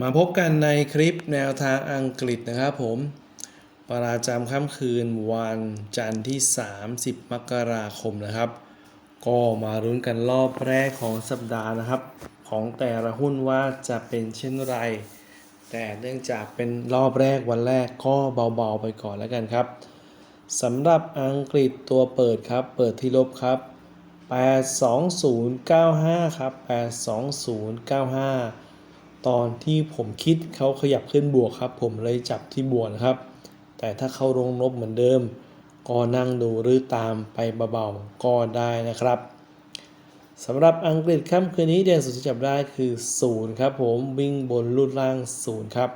มาพบกันในคลิปแนวทางอังกฤษนะครับผม ประจำค่ำคืนวันจันทร์ที่ 30 มกราคมนะครับ ก็มารุ้นกันรอบแรกของสัปดาห์นะครับ ของแต่ละหุ้นว่าจะเป็นเช่นไร แต่เนื่องจากเป็นรอบแรกวันแรกก็เบาๆไปก่อนแล้วกันครับสำหรับอังกฤษตัวเปิดครับ เปิดที่ลบครับ 82095 ครับ 82095 ตอนที่ผมคิดเขาขยับขึ้นบวกครับ ผมเลยจับที่บวกนะครับ แต่ถ้าเขาลงลบเหมือนเดิม ก็นั่งดูหรือตามไปเบาๆก็ได้นะครับสำหรับอังกฤษค่ำคืนนี้เด่นสุดที่จับได้คือ 0 ครับผมวิ่งบนรูดล่าง 0 ครับ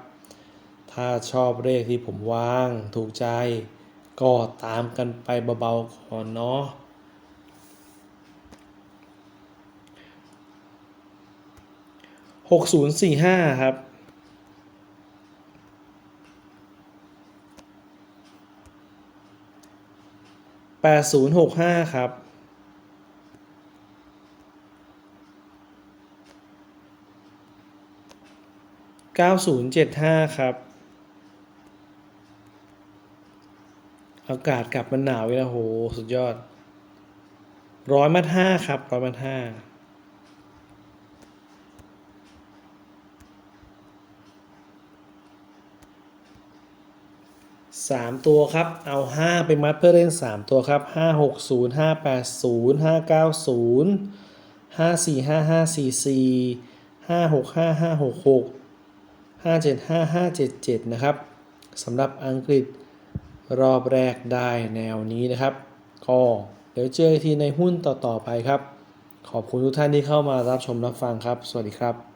ถ้าชอบเลขที่ผมวางถูกใจ ก็ตามกันไปเบาๆก่อนเนาะ หกศูนย์สี่ห้าครับ แปดศูนย์หกห้าครับ เก้าศูนย์เจ็ดห้าครับ อากาศกลับมันหนาวอีกแล้วโห สุดยอด ร้อยมัดห้าครับ ร้อยมัดห้า สามตัวครับ เอาห้าไปมัดเพื่อเล่นสามตัวครับห้าหกศูนย์ห้าแปดศูนย์ห้าเก้าศูนย์ห้าสี่ห้าห้าสี่สี่ห้าหกห้าห้าหกหกห้าเจ็ดห้าห้าเจ็ดเจ็ดนะครับสำหรับอังกฤษรอบแรกได้แนวนี้นะครับก็เดี๋ยวเจอทีในหุ้นต่อ ๆ ไปครับ ขอบคุณทุกท่านที่เข้ามารับชมรับฟังครับ สวัสดีครับ